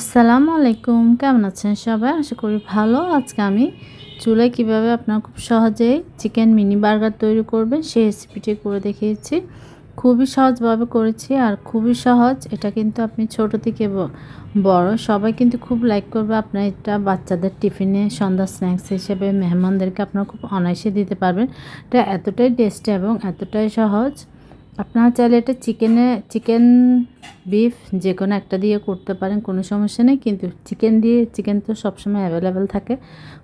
আসসালামু আলাইকুম কেমন আছেন সবাই? আশা করি ভালো। আজকে আমি চুলায় কীভাবে আপনার খুব সহজেই চিকেন মিনি বার্গার তৈরি করবেন সেই রেসিপিটি করে দেখিয়েছি। খুবই সহজভাবে করেছি আর খুবই সহজ। এটা কিন্তু আপনি ছোট থেকে বড় সবাই কিন্তু খুব লাইক করবে। আপনার এটা বাচ্চাদের টিফিনে সন্ধ্যা স্ন্যাক্স হিসেবে, মেহমানদেরকে আপনারা খুব অনায়াসে দিতে পারবেন। এটা এতটাই টেস্টি এবং এতটাই সহজ আপনারা চাইলে এটা চিকেনে, চিকেন বিফ যে কোনো একটা দিয়ে করতে পারেন, কোনো সমস্যা নেই। কিন্তু চিকেন দিয়ে, চিকেন তো সবসময় অ্যাভেলেবেল থাকে।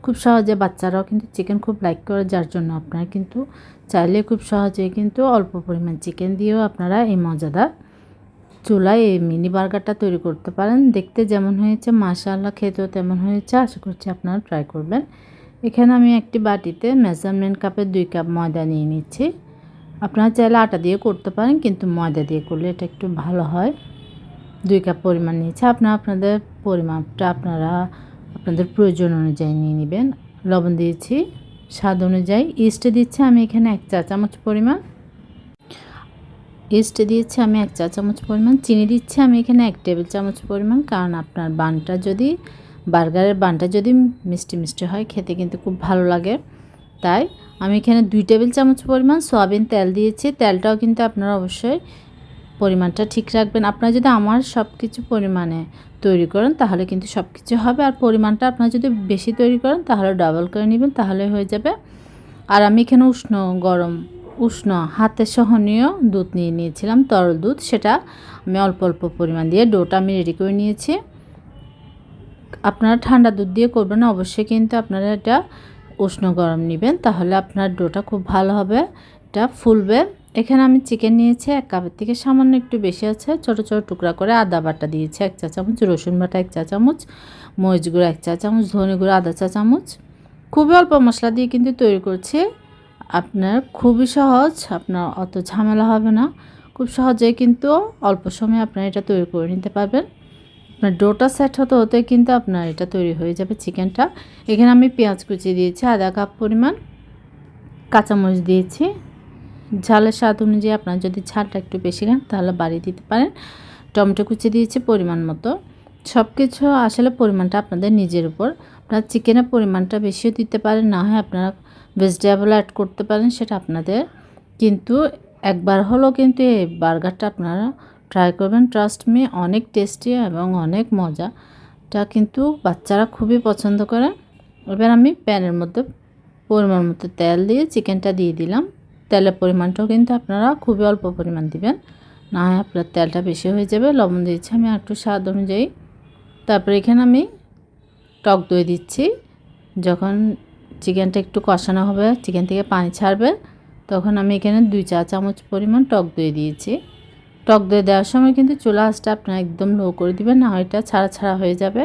খুব সহজে বাচ্চারাও কিন্তু চিকেন খুব লাইক করে, যার জন্য আপনারা কিন্তু চাইলে খুব সহজে কিন্তু অল্প পরিমাণ চিকেন দিয়েও আপনারা এই মজাদার চুলায় এই মিনি বার্গারটা তৈরি করতে পারেন। দেখতে যেমন হয়েছে, মাশাআল্লাহ খেতেও তেমন হয়েছে। আশা করছি আপনারা ট্রাই করবেন। এখানে আমি একটি বাটিতে মেজারমেন্ট কাপের দুই কাপ ময়দা নিয়ে নিচ্ছি। আপনারা চাইলে আটা দিয়ে করতে পারেন, কিন্তু ময়দা দিয়ে করলে এটা একটু ভালো হয়। দুই কাপ পরিমাণ নিয়েছে। আপনারা আপনাদের পরিমাপটা আপনারা আপনাদের প্রয়োজন অনুযায়ী নিয়ে নেবেন। লবণ দিয়েছি, স্বাদ অনুযায়ী। ইস্টে দিচ্ছি আমি এখানে এক চা চামচ পরিমাণ। ইস্টে দিয়েছি আমি এক চা চামচ পরিমাণ। চিনি দিচ্ছি আমি এখানে এক টেবিল চামচ পরিমাণ। কারণ আপনার বানটা যদি বার্গারের বানটা যদি মিষ্টি মিষ্টি হয়, খেতে কিন্তু খুব ভালো লাগে। তাই আমি এখানে দুই টেবিল চামচ পরিমাণ সয়াবিন তেল দিয়েছি। তেলটাও কিন্তু আপনারা অবশ্যই পরিমাণটা ঠিক রাখবেন। আপনারা যদি আমার সব কিছু পরিমাণে তৈরি করেন, তাহলে কিন্তু সব কিছু হবে। আর পরিমাণটা আপনারা যদি বেশি তৈরি করেন, তাহলে ডাবল করে নেবেন, তাহলে হয়ে যাবে। আর আমি এখানে উষ্ণ, গরম, উষ্ণ হাতে সহনীয় দুধ নিয়ে নিয়েছিলাম, তরল দুধ। সেটা আমি অল্প অল্প পরিমাণ দিয়ে ডোটা আমি রেডি করে নিয়েছি। আপনারা ঠান্ডা দুধ দিয়ে করবেন অবশ্যই কিন্তু আপনারা এটা উষ্ণ গরম নেবেন, তাহলে আপনার ডোটা খুব ভালো হবে। এটা ফুলবে। এখানে আমি চিকেন নিয়েছি, এক কাপের থেকে সামান্য একটু বেশি আছে। ছোট ছোট টুকরা করে আদা বাটা দিয়েছি, এক চা চামচ। রসুন বাটা এক চা চামচ, মরিচ গুঁড়ো এক চা চামচ, ধনে গুঁড়ো আধা চা চামচ। খুবই অল্প মশলা দিয়ে কিন্তু তৈরি করছি। আপনার খুবই সহজ, আপনার অত ঝামেলা হবে না। খুব সহজেই কিন্তু অল্প সময়ে আপনারা এটা তৈরি করে নিতে পারবেন। আপনার ডোটা সেট হতে হতে কিন্তু আপনার এটা তৈরি হয়ে যাবে চিকেনটা। এখানে আমি পেঁয়াজ কুচি দিয়েছি, আধা কাপ পরিমাণ কাঁচামরিচ দিয়েছি। ঝালের স্বাদ অনুযায়ী আপনার যদি ঝালটা একটু বেশি খান তাহলে বাড়িয়ে দিতে পারেন। টমেটো কুচি দিয়েছি পরিমাণ মতো। সব কিছু আসলে পরিমাণটা আপনাদের নিজের উপর। আপনার চিকেনের পরিমাণটা বেশিও দিতে পারেন, না হয় আপনারা ভেজিটেবল অ্যাড করতে পারেন, সেটা আপনাদের। কিন্তু একবার হলেও কিন্তু এই বার্গারটা আপনারা ট্রাই করবেন ট্রাস্ট মি অনেক টেস্টি এবং অনেক মজা। এটা কিন্তু বাচ্চারা খুবই পছন্দ করে। এবার আমি প্যানের মধ্যে পরিমাণ মতো তেল দিয়ে চিকেনটা দিয়ে দিলাম। তেলের পরিমাণটাও কিন্তু আপনারা খুবই অল্প পরিমাণ দিবেন। না হয় আপনার তেলটা বেশি হয়ে যাবে, লবণ দিয়েছি আমি একটু স্বাদ অনুযায়ী। তারপরে এখানে আমি টক দই দিচ্ছি। যখন চিকেনটা একটু কষানো হবে, চিকেন থেকে পানি ছাড়বে, তখন আমি এখানে দুই চা চামচ পরিমাণ টক দই দিয়েছি। টক দই দেওয়ার সময় কিন্তু চুলা আঁচটা আপনারা একদম লো করে দিবেন, না এটা ছাড়া ছাড়া হয়ে যাবে।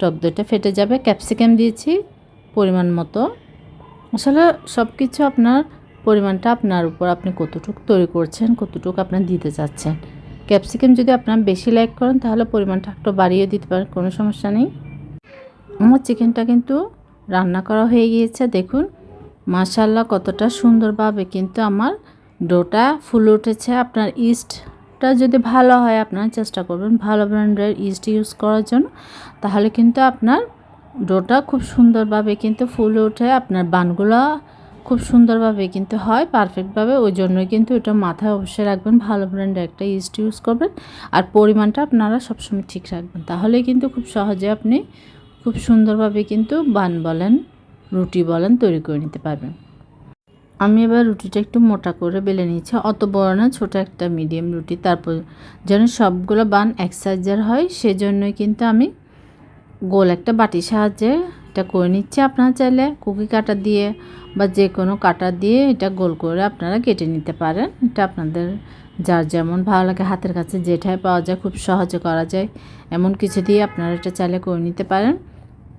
টক দইটা ফেটে যাবে। ক্যাপসিকাম দিয়েছি পরিমাণ মতো। আসলে সব কিছু আপনার পরিমাণটা আপনার উপর আপনি কতটুকু তৈরি করছেন, কতটুকু আপনার দিতে চাচ্ছেন। ক্যাপসিকাম যদি আপনার বেশি লাইক করেন, তাহলে পরিমাণটা একটু বাড়িয়ে দিতে পারেন, কোনো সমস্যা নেই। আমার চিকেনটা কিন্তু রান্না করা হয়ে গিয়েছে, দেখুন। মাশাল্লাহ কতটা সুন্দরভাবে কিন্তু আমার ডোটা ফুলে উঠেছে। আপনার ইস্টটা যদি ভালো হয় আপনারা চেষ্টা করবেন ভালো ব্র্যান্ডের ইস্ট ইউজ করার জন্য, তাহলে কিন্তু আপনার ডোটা খুব সুন্দরভাবে কিন্তু ফুলে ওঠে, আপনার বানগুলো খুব সুন্দরভাবে কিন্তু হয়, পারফেক্টভাবে। ওই জন্যই কিন্তু এটা মাথায় অবশ্যই রাখবেন, ভালো ব্র্যান্ডের একটা ইস্ট ইউজ করবেন আর পরিমাণটা আপনারা সবসময় ঠিক রাখবেন। তাহলে কিন্তু খুব সহজে আপনি খুব সুন্দরভাবে কিন্তু বান বলেন, রুটি বলেন তৈরি করে নিতে পারবেন। আমি এবার রুটিটা একটু মোটা করে বেলে নিয়েছি। অত বড় না, ছোট একটা মিডিয়াম রুটি। তারপর যেন সবগুলো বান এক সাইজের হয়, সেজন্যই কিন্তু আমি গোল একটা বাটির সাহায্যে এটা করে নিচ্ছি। আপনারা চাইলে কুকি কাটা দিয়ে বা যে কোনো কাটা দিয়ে এটা গোল করে আপনারা কেটে নিতে পারেন। এটা আপনাদের যার যেমন ভালো লাগে, হাতের কাছে যেটাই পাওয়া যায়, খুব সহজে করা যায়। এমন কিছু দিয়ে আপনারা এটা চাইলে করে নিতে পারেন।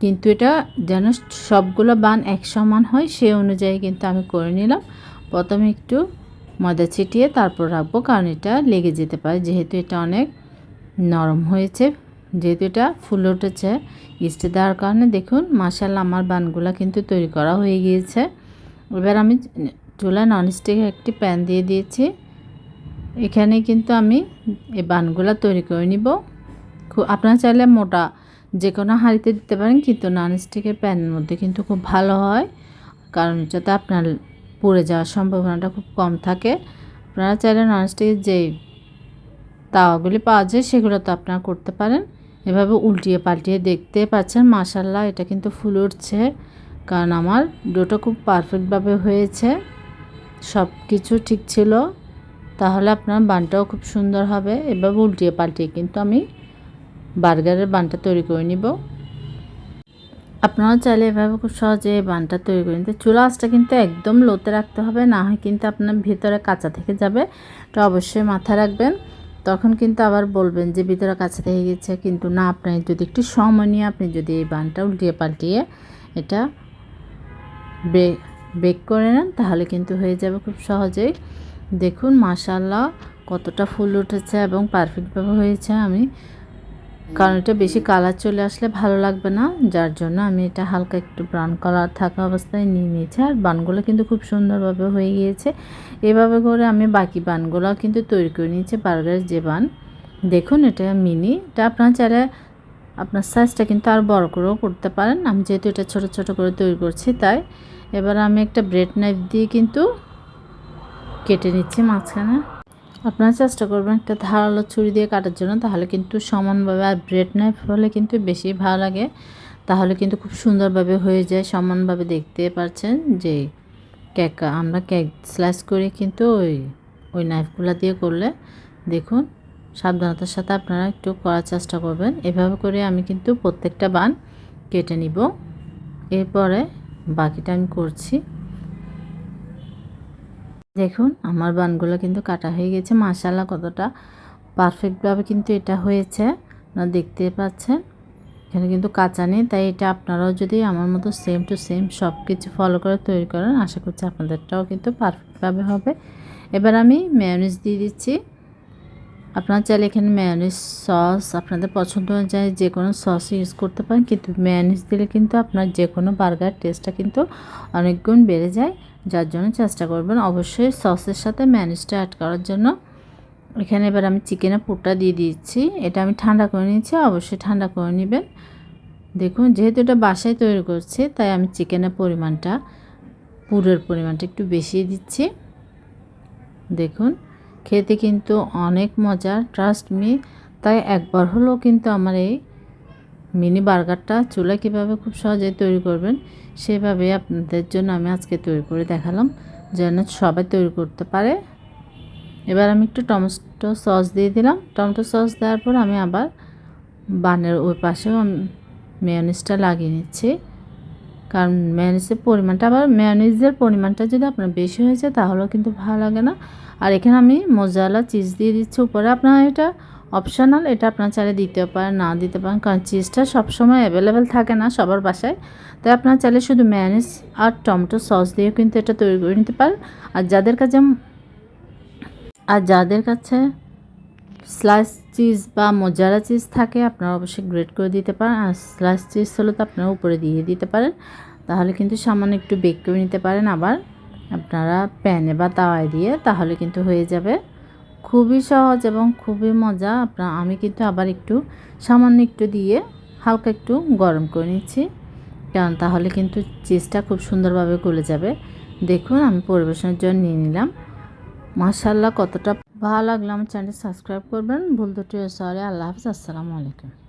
কিন্তু এটা যেন সবগুলো বান এক সমান হয়, সে অনুযায়ী কিন্তু আমি করে নিলাম। প্রথমে একটু ময়দা ছিটিয়ে তারপর রাখব, কারণ এটা লেগে যেতে পারে। যেহেতু এটা অনেক নরম হয়েছে, যেহেতু এটা ফুলে উঠেছে, ইস্টে দেওয়ার কারণে দেখুন মাসাল্লাহ আমার বানগুলা কিন্তু তৈরি করা হয়ে গিয়েছে। এবার আমি চুলায় ননস্টিকের একটি প্যান দিয়ে দিয়েছি। এখানে কিন্তু আমি এই বানগুলা তৈরি করে নিব। আপনারা চাইলে মোটা যে কোনো হাঁড়িতে দিতে পারেন, কিন্তু ননস্টিকের প্যানের মধ্যে কিন্তু খুব ভালো হয়। কারণ যাতে আপনার পুড়ে যাওয়ার সম্ভাবনাটা খুব কম থাকে। আপনারা চাইলে ননস্টিকের যেই তাওয়াগুলি পাওয়া যায়, সেগুলো তো আপনারা করতে পারেন। এভাবে উল্টিয়ে পাল্টিয়ে দেখতে পাচ্ছেন মাসাল্লাহ এটা কিন্তু ফুল উঠছে। কারণ আমার ডোটা খুব পারফেক্টভাবে হয়েছে। সব কিছু ঠিক ছিল। তাহলে আপনার বানটাও খুব সুন্দর হবে। এভাবে উল্টিয়ে পাল্টিয়ে কিন্তু আমি বার্গারের বানটা তৈরি করে নিব। আপনারাও চাইলে এভাবে খুব সহজে বানটা তৈরি করে নিতে চুলা আঁচটা কিন্তু একদম লোতে রাখতে হবে, না হয় কিন্তু আপনার ভিতরে কাঁচা থেকে যাবে। এটা অবশ্যই মাথায় রাখবেন। তখন কিন্তু আবার বলবেন যে, ভিতরে কাছে থেকে গেছে। কিন্তু না, আপনি যদি একটু সময় নিয়ে আপনি যদি এই বানটা উল্টিয়ে পাল্টিয়ে এটা বেক বেক করে নেন, তাহলে কিন্তু হয়ে যাবে খুব সহজেই। দেখুন মাশাল্লাহ কতটা ফুল উঠেছে এবং পারফেক্টভাবে হয়েছে। আমি কারণ এটা বেশি কালার চলে আসলে ভালো লাগবে না, যার জন্য আমি এটা হালকা একটু ব্রাউন কালার থাকা অবস্থায় নিয়ে নিয়েছি। আর বানগুলো কিন্তু খুব সুন্দরভাবে হয়ে গিয়েছে। এভাবে করে আমি বাকি বানগুলো কিন্তু তৈরি করে নিয়েছি বার্গারের যে বান দেখুন এটা মিনি এটা আপনার চাইলে আপনার সাইজটা কিন্তু আর বড় করেও করতে পারেন। আমি যেহেতু এটা ছোট ছোট করে তৈরি করছি, তাই এবার আমি একটা ব্রেড নাইফ দিয়ে কিন্তু কেটে নিচ্ছি মাঝখানে। আপনারা চেষ্টা করবেন একটা ধারালো ছুরি দিয়ে কাটার জন্য, তাহলে কিন্তু সমানভাবে আর ব্রেড নাইফ হলে কিন্তু বেশি ভালো লাগে। তাহলে কিন্তু খুব সুন্দরভাবে হয়ে যায়, সমানভাবে দেখতে পাচ্ছেন যে কেক, আমরা কেক স্লাইস করে কিন্তু ওই ওই নাইফগুলো দিয়ে করলে। দেখুন, সাবধানতার সাথে আপনারা একটু করার চেষ্টা করবেন। এভাবে করে আমি কিন্তু প্রত্যেকটা বান কেটে নিব। এরপরে বাকিটা আমি করছি। দেখুন, আমার বানগুলো কিন্তু কাটা হয়ে গেছে। মাশাল্লাহ কতটা পারফেক্টভাবে কিন্তু এটা হয়েছে। আপনারা দেখতে পাচ্ছেন, এখানে কিন্তু কাঁচা নেই, তাই এটা আপনারাও যদি আমার মতো সেম টু সেম সব কিছু ফলো করে তৈরি করেন, আশা করছি আপনাদেরটাও কিন্তু পারফেক্টভাবে হবে। এবার আমি ম্যানেজ দিয়ে দিচ্ছি। আপনারা চাইলে এখানে ম্যায়োনিজ সস আপনাদের পছন্দ অনুযায়ী যে কোনো সস ইউজ করতে পারেন, কিন্তু ম্যায়োনিজ দিলে কিন্তু আপনার যে কোনো বার্গার টেস্টটা কিন্তু অনেক গুণ বেড়ে যায়। যার জন্য চেষ্টা করবেন অবশ্যই সসের সাথে ম্যানেজটা অ্যাড করার জন্য। এখানে এবার আমি চিকেনের পুরটা দিয়ে দিচ্ছি। এটা আমি ঠান্ডা করে নিয়েছি, অবশ্যই ঠান্ডা করে নেবেন। দেখুন, যেহেতু এটা বাসায় তৈরি করছি, তাই আমি চিকেনের পরিমাণটা, পুরের পরিমাণটা একটু বেশি দিচ্ছি। দেখুন খেতে কিন্তু অনেক মজার ট্রাস্ট মি তাই একবার হলেও কিন্তু আমার এই মিনি বার্গারটা চুলা কীভাবে খুব সহজেই তৈরি করবেন, সেভাবে আপনাদের জন্য আমি আজকে তৈরি করে দেখালাম, যেন সবাই তৈরি করতে পারে। এবার আমি একটু টমেটো সস দিয়ে দিলাম। টমেটো সস দেওয়ার পর আমি আবার বানের ওই পাশেও মেয়নিজটা লাগিয়ে নিচ্ছি। কারণ মেয়নিজের পরিমাণটা আবার মেয়নিজের পরিমাণটা যদি আপনার বেশি হয়ে যায়, তাহলেও কিন্তু ভালো লাগে না। আর এখানে আমি মোজালা চিজ দিয়ে দিচ্ছি উপরে। আপনার এটা অপশনাল এটা আপনার চাইলে দিতে পারেন, না দিতে পারেন, কারণ চিজটা সবসময় অ্যাভেলেবেল থাকে না সবার বাসায়। তাই আপনার চাইলে শুধু ম্যানেজ আর টমেটো সস দিয়েও কিন্তু এটা তৈরি করে নিতে পারেন। আর যাদের কাছে, আর যাদের কাছে স্লাইস চিজ বা মোজারা চিজ থাকে, আপনারা অবশ্যই গ্রেট করে দিতে পারেন। আর স্লাইস চিজ হলে তো আপনারা উপরে দিয়ে দিতে পারেন। তাহলে কিন্তু সামান্য একটু বেক করে নিতে পারেন আবার। আপনারা প্যানে বা তাওয়ায় দিয়ে তাহলে কিন্তু হয়ে যাবে। খুবই সহজ এবং খুবই মজা। আপনার আমি কিন্তু আবার একটু সামান্য একটু দিয়ে হালকা একটু গরম করে নিচ্ছি। কারণ তাহলে কিন্তু চিজটা খুব সুন্দরভাবে গলে যাবে। দেখুন, আমি পরিবেশনের জন্য নিয়ে নিলাম। মাশাল্লাহ কতটা ভালো লাগল আমার চ্যানেল সাবস্ক্রাইব করবেন। ভুল দুটি সরি আল্লাহ হাফিজ, আসসালামু আলাইকুম।